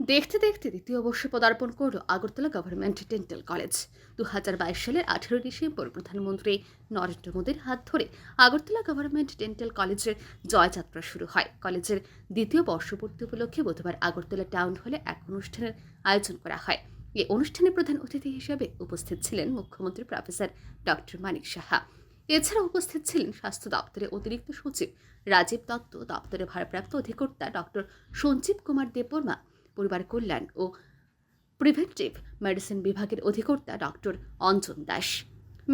দেখতে দেখতে দ্বিতীয় বর্ষে পদার্পণ করল আগরতলা গভর্নমেন্ট ডেন্টাল কলেজ দু হাজার বাইশ সালের আঠেরো ডিসেম্বর প্রধানমন্ত্রী নরেন্দ্র মোদীর হাত ধরে আগরতলা গভর্নমেন্ট ডেন্টাল কলেজের জয়যাত্রা শুরু হয়। কলেজের দ্বিতীয় বর্ষপূর্তি উপলক্ষে বুধবার আগরতলা টাউন হলে এক অনুষ্ঠানের আয়োজন করা হয়। এই অনুষ্ঠানে প্রধান অতিথি হিসেবে উপস্থিত ছিলেন মুখ্যমন্ত্রী প্রফেসর ডক্টর মানিক সাহা। এছাড়া উপস্থিত ছিলেন স্বাস্থ্য দপ্তরের অতিরিক্ত সচিব, রাজীব দত্ত, দপ্তরের ভারপ্রাপ্ত অধিকর্তা ডক্টর সঞ্জীব কুমার দেববর্মা পরিবার কল্যাণ ও প্রিভেন্টিভ মেডিসিন বিভাগের অধিকর্তা doctor Anjan Das.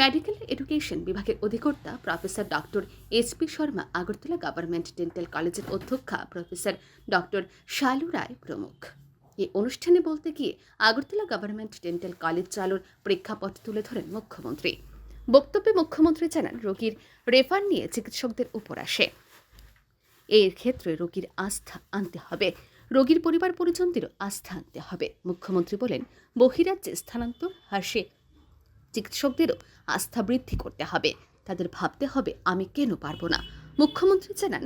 Medical education বিভাগের অধিকর্তা professor doctor H P Sharma, Agartala government dental কলেজের অধ্যক্ষা প্রফেসর ডক্টর শালু রায় প্রমুখ। এই অনুষ্ঠানে বলতে গিয়ে আগরতলা গভর্নমেন্ট ডেন্টাল কলেজ চালুর প্রেক্ষাপট তুলে ধরেন মুখ্যমন্ত্রী। বক্তব্যে মুখ্যমন্ত্রী জানান, রোগীর রেফার নিয়ে চিকিৎসকদের উপর আসে। এর ক্ষেত্রে রোগীর আস্থা আনতে হবে। রোগীর পরিবার পরিজনদেরও আস্থা আনতে হবে। মুখ্যমন্ত্রী বলেন, বহিরাজ্যে স্থানান্তর হ্রাসে চিকিৎসকদেরও আস্থা বৃদ্ধি করতে হবে। তাদের ভাবতে হবে, আমি কেন পারব না? মুখ্যমন্ত্রী জানান,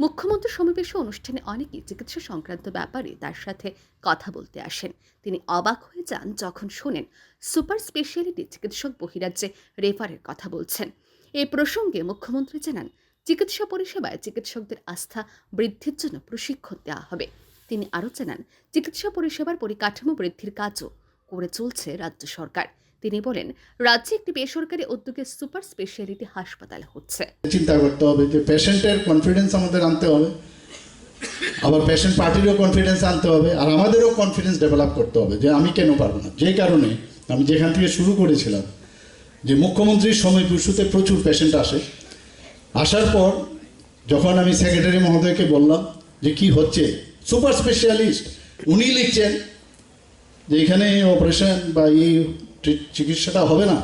মুখ্যমন্ত্রী সমাবেশ অনুষ্ঠানে অনেকেই চিকিৎসা সংক্রান্ত ব্যাপারে তার সাথে কথা বলতে আসেন। তিনি অবাক হয়ে যান যখন শোনেন, সুপার স্পেশালিটি চিকিৎসক বহিরাজ্যে রেফারের কথা বলছেন। এ প্রসঙ্গে মুখ্যমন্ত্রী জানান, চিকিৎসা পরিষেবায় চিকিৎসকদের আস্থা বৃদ্ধির জন্য প্রশিক্ষণ দেওয়া হবে। তিনি আরও জানান, চিকিৎসা পরিষেবার পরিকাঠামো বৃদ্ধির কাজও করে চলছে রাজ্য সরকার। তিনি বলেন, রাজ্যে একটি বেসরকারি উদ্যোগে সুপার স্পেশালিটি হাসপাতাল হচ্ছে। চিন্তা করতে হবে যে পেশেন্টের কনফিডেন্স আমাদের আনতে হবে। আবার পেশেন্ট পার্টিরও কনফিডেন্স আনতে হবে আর আমাদেরও কনফিডেন্স ডেভেলপ করতে হবে যে আমি কেন পারব না। যে কারণে আমি যেখান থেকে শুরু করেছিলাম যে মুখ্যমন্ত্রীর সময় পুষুতে প্রচুর পেশেন্ট আসে। আসার পর যখন আমি সেক্রেটারি মহোদয়কে বললাম যে কি হচ্ছে সুপার স্পেশালিস্ট। উনি লিখছেন যে এখানে অপারেশন বা এই চিকিৎসাটা হবে না।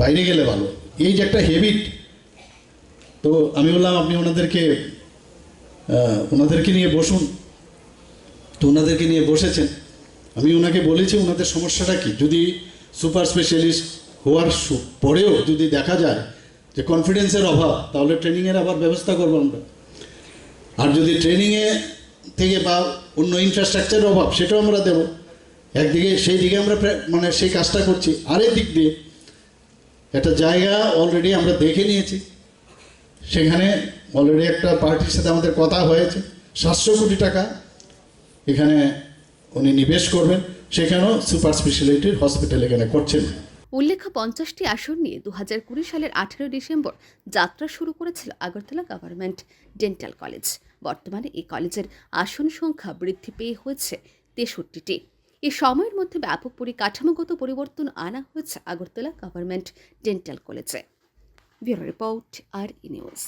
বাইরে গেলে ভালো। এই যে একটা হেবিট তো আমি বললাম, আপনি ওনাদেরকে ওনাদেরকে নিয়ে বসুন। তো ওনাদেরকে নিয়ে বসেছেন। আমি ওনাকে বলেছি, ওনাদের সমস্যাটা কি? যদি সুপার স্পেশালিস্ট হওয়ার পরেও যদি দেখা যায় যে কনফিডেন্সের অভাব, তাহলে ট্রেনিংয়ের আবার ব্যবস্থা করব আমরা। আর যদি ট্রেনিংয়ে থেকে বা অন্য ইনফ্রাস্ট্রাকচারের অভাব, সেটাও আমরা দেবো। একদিকে সেই দিকে আমরা মানে সেই কাজটা করছি। আরেক দিক দিয়ে একটা জায়গা অলরেডি আমরা দেখে নিয়েছি। সেখানে অলরেডি একটা পার্টির সাথে আমাদের কথা হয়েছে। সাতশো কোটি টাকা এখানে উনি নিবেশ করবেন। সেখানেও সুপার স্পেশালিটির হসপিটাল এখানে করছেন। উল্লেখ্য, পঞ্চাশটি আসন নিয়ে দু হাজার কুড়ি সালের আঠেরো ডিসেম্বর যাত্রা শুরু করেছিল আগরতলা গভর্নমেন্ট ডেন্টাল কলেজ বর্তমানে এই কলেজের আসন সংখ্যা বৃদ্ধি পেয়ে হয়েছে তেষট্টিটি। এ সময়ের মধ্যে ব্যাপক পরিকাঠামোগত পরিবর্তন আনা হয়েছে আগরতলা গভর্নমেন্ট ডেন্টাল কলেজে। ব্যুরো রিপোর্ট আর ই নিউজ।